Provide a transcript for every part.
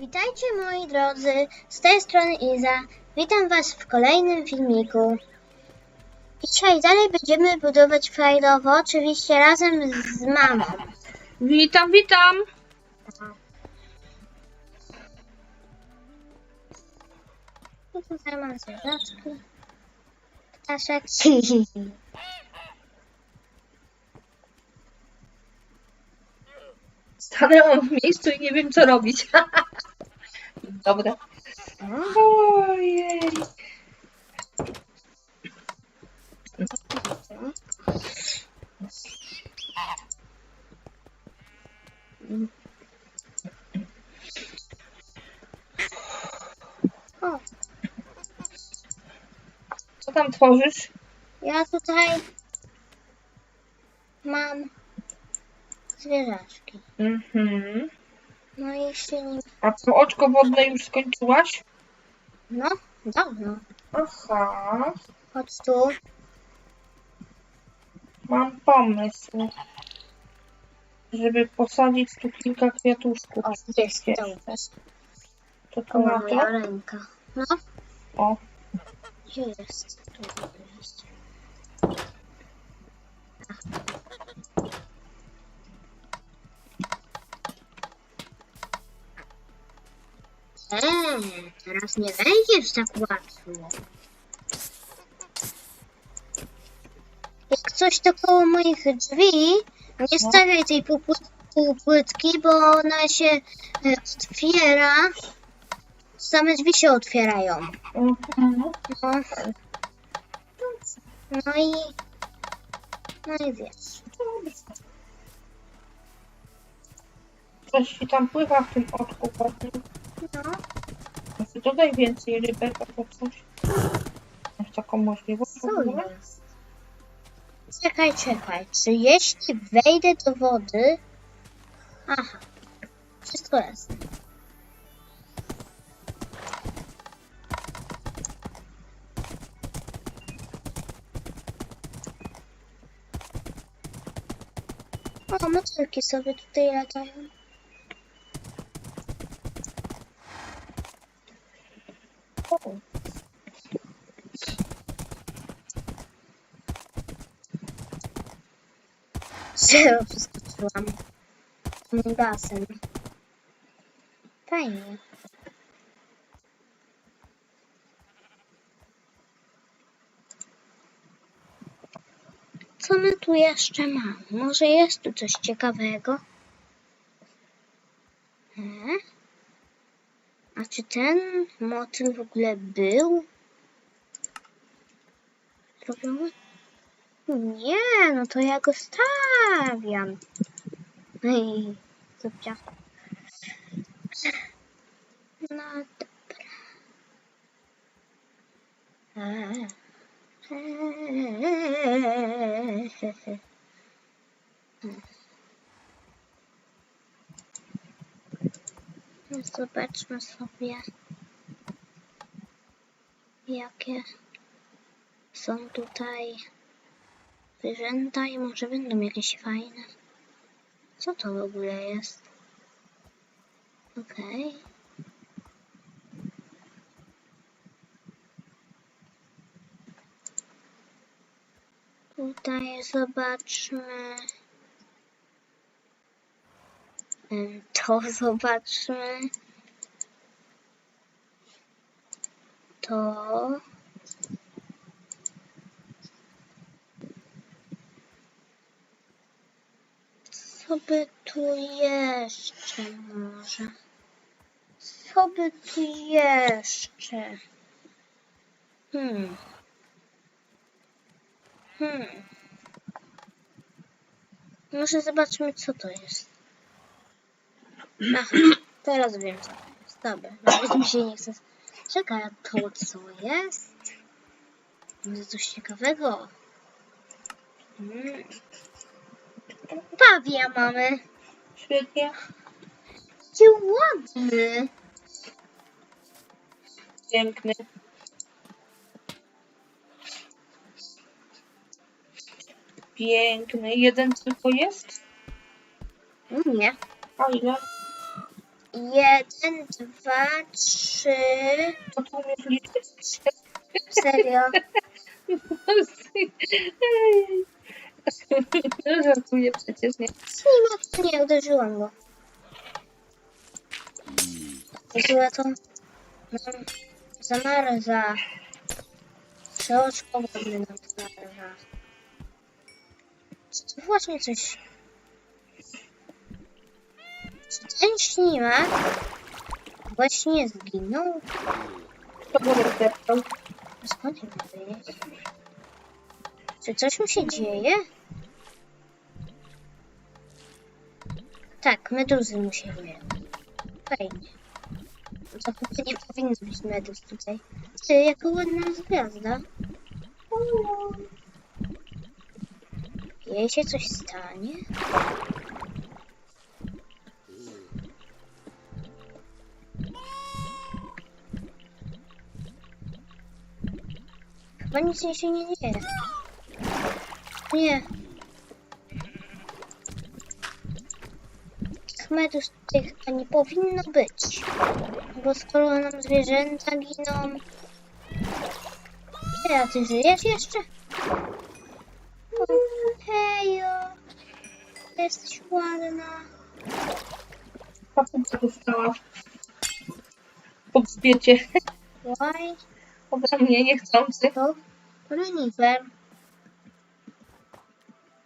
Witajcie moi drodzy, z tej strony Iza. Witam was w kolejnym filmiku. Dzisiaj dalej będziemy budować fajlowo, oczywiście razem z mamą. Witam, witam. I tutaj mam zwierzaczki. Ptaszek. Stanęłam w miejscu i nie wiem co robić. Dobra. Ojej. O, Co tam tworzysz? ja tutaj mam zwierzaczki. Mhm. No jeśli nie... A to oczko wodne już skończyłaś? No, dawno. Aha. Chodź tu. Mam pomysł. Żeby posadzić tu kilka kwiatuszków. O, jest Wiesz, to. To tu O, na moja to? ręka. No, O. gdzie jest? Tu jest. Eee, teraz nie wejdziesz tak łatwo. Jak coś to koło moich drzwi, nie No. stawiaj tej półpłyt- półpłytki, bo ona się e, otwiera. Same drzwi się otwierają. Mhm. No. No i... No i wiesz. Coś ci tam pływa w tym oczku wodnym. No. Może Dodaj więcej rybek albo coś. Masz taką możliwość? w Co ogóle? jest? Czekaj, czekaj. Czy jeśli wejdę do wody... Aha. Wszystko jest. O, motylki sobie tutaj latają. O. Zero przeskoczyłam. Tym gasem. Fajnie. Co my tu jeszcze mamy? Może jest tu coś ciekawego? E? A czy ten motyl w ogóle był? Zrobiony? Nie, no to ja go stawiam. Ej, dobra. No dobra. Eee. Eee. No Zobaczmy sobie, jakie są tutaj zwierzęta i może będą jakieś fajne. Co to w ogóle jest? Okej. Tutaj zobaczmy. To zobaczmy. To. Co by tu jeszcze może? Co by tu jeszcze? Hmm. Hmm. Może zobaczmy, co to jest. Aha, teraz wiem, co to jest. Dobra, nawet mi się nie chce. Czekaj, a to co jest? Może coś ciekawego? Hmm. Pawia mamy. Świetnie. Jaki ładny. Piękny. Piękny. Jeden tylko jest? Nie. A ile? Jeden, dwa, trzy. To tu umiesz liczyć? Serio. Żartuję przecież, nie? Ślimak, nie, uderzyłam go. Uderzyła to. Nam zamarza. Przeoczko wodny nam zamarza. Czy to właśnie coś... Czy ten ślimak właśnie zginął? To go zdeptał. Skąd ja mam wiedzieć? Czy coś mu się dzieje? Tak, meduzy mu się dzieją. Fajnie. To chyba nie powinno być meduz tutaj. Ty, jaka ładna gwiazda. Jej się coś stanie? Chyba nic jej się nie dzieje. Nie. Tych medus tych nie powinno być. Bo skoro nam zwierzęta giną... Ty, a ty żyjesz jeszcze? O, Hejo. Jesteś ładna. Papuga dostała. Po grzbiecie. Why? Ode mnie niechcący. To renifer.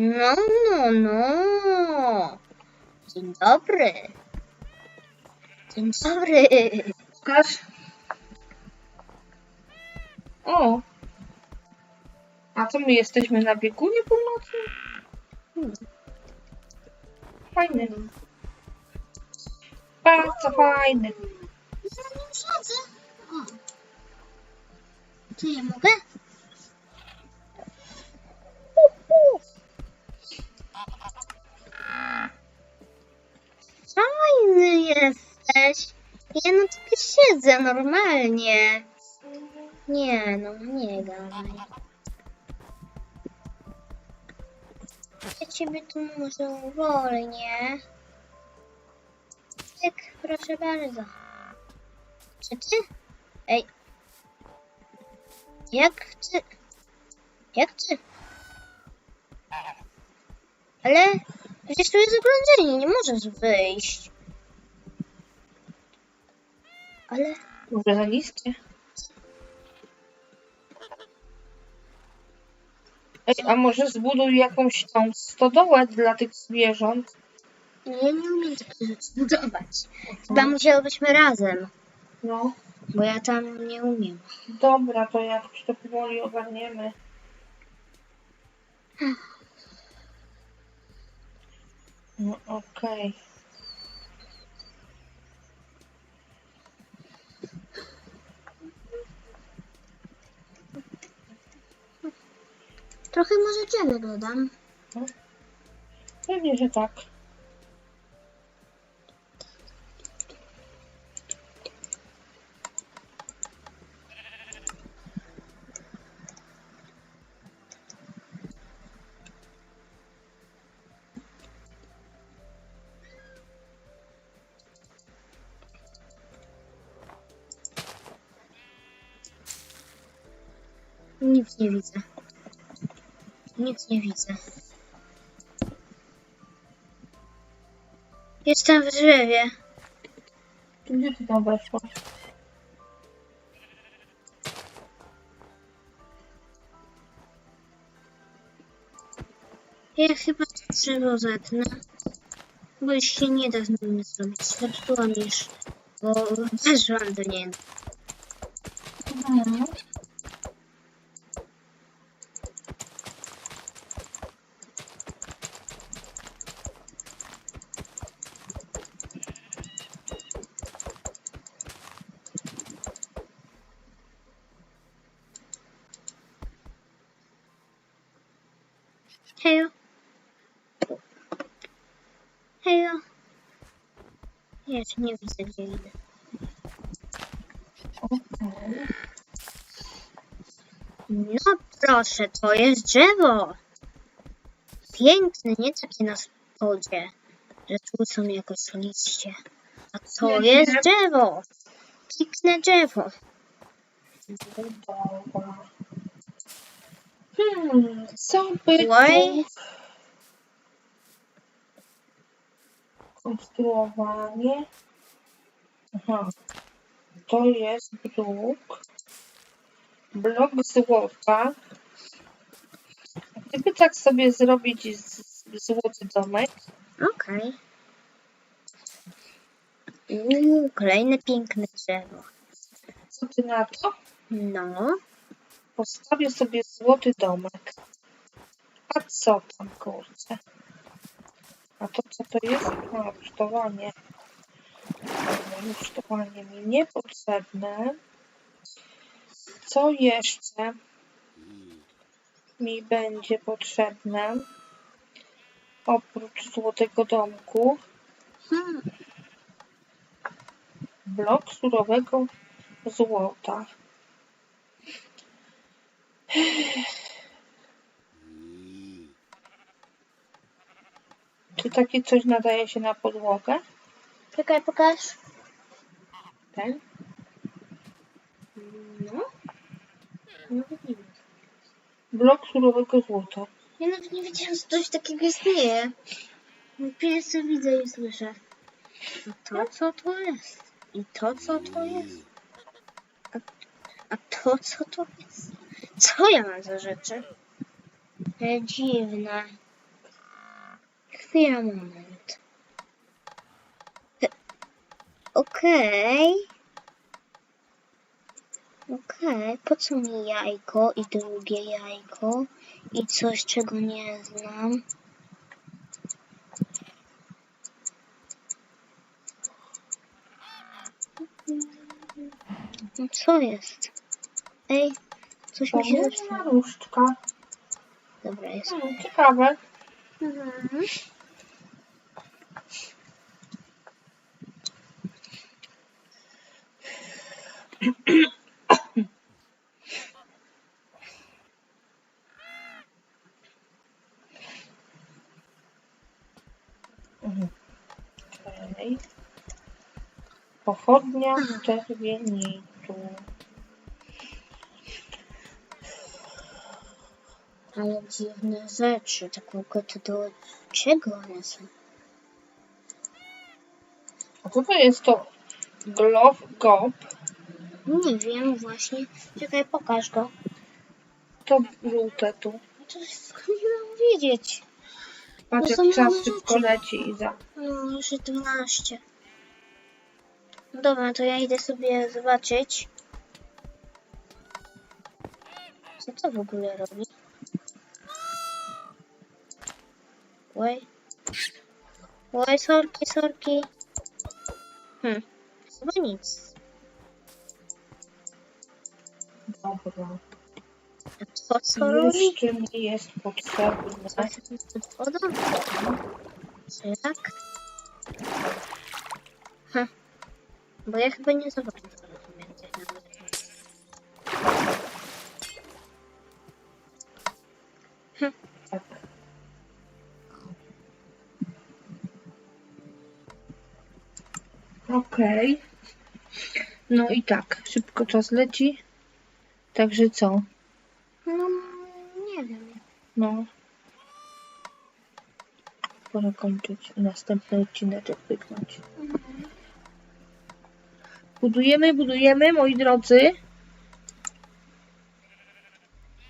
No, no, no. Dzień dobry. Dzień dobry. Pokaż. O. A co my jesteśmy na biegunie północnym? Hmm. Fajny. Bardzo fajny. Ja na nim siedzę. O. Czy ja mogę? Siedzę normalnie. Nie no, nie gadaj. Ja ciebie tu może uwolnię. Tak, proszę bardzo. Czy ty? Ej. Jak ty? Jak ty? Ale przecież tu jest ogrodzenie, nie możesz wyjść. Ale Może za niskie. Ej, a może zbuduj jakąś tą stodołę dla tych zwierząt? ja nie umiem takich rzeczy budować. Chyba musiałybyśmy razem, No. bo ja tam nie umiem. Dobra, to jakoś to powoli ogarniemy. No okej. Trochę może ciebie dodam. Pewnie, że tak. Nic nie widzę. Nic nie widzę. Jestem w drzewie. Gdzie ty tam weszłaś? Ja chyba to drzewo zetnę. Bo już się nie da z nim nic zrobić. Zepsułam już. Bo weszłam do niego. Mhm. Hejo. Hejo. Ja cię nie widzę, gdzie idę. Okej. No proszę, to jest drzewo. Piękne, nie takie na spodzie, że tu są jakoś liście. A Nie, jest nie. drzewo? Piknę drzewo. Hmm, co by tu... Konstruowanie. Aha. To jest blok. Blok złota. Gdyby tak sobie zrobić z, z złoty domek, Okej. Uuu, kolejne piękne drzewo. co ty na to? No, Postawię sobie złoty domek. A co tam, kurczę? A to co to jest? A, rusztowanie. Rusztowanie mi niepotrzebne. Co jeszcze mi będzie potrzebne? Oprócz złotego domku. hmm. Blok surowego złota. Czy takie coś nadaje się na podłogę? czekaj, pokaż. Ten? No. Nawet nie wiem. Blok surowego złota. Ja nawet nie wiedziałam, że coś takiego istnieje. Pierwsze widzę i słyszę. A to co to jest? I to co to jest? A, a to co to jest? Co ja mam za rzeczy? E, dziwne. Chwila, moment. Okej. Okej, po co mi jajko i drugie jajko i coś, czego nie znam? No co jest? Ej, coś mi się zepsuło. różdżka. Dobra, jest. Hmm, ciekawe. Mhm. Okej. Pochodnia czerwienitu. Ale dziwne rzeczy, tak mogę to do czego one są? A co to jest to? Glove Gop. Nie wiem właśnie. Czekaj, pokaż go. To żółte tu. No To skąd nie mam wiedzieć? Patrz są jak czas małe szybko rzeczy. leci Iza. No, już jest 12. No Dobra, to ja idę sobie zobaczyć. Co to w ogóle robi? Oj. Oj, sorki, sorki. Hm, chyba nic. Dobra. Robi? Jeszcze mi jest potrzebne. Wodą? Jak? Hm. Bo ja chyba nie zobaczę tego więcej nawet. Tak. Okej. No i tak, szybko czas leci. Także co? No, nie wiem. No. Pora kończyć. Następny odcineczek pyknąć. Budujemy, budujemy, moi drodzy.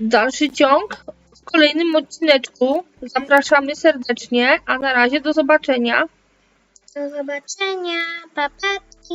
Dalszy ciąg w kolejnym odcineczku. Zapraszamy serdecznie, a na razie do zobaczenia. Do zobaczenia, papatki.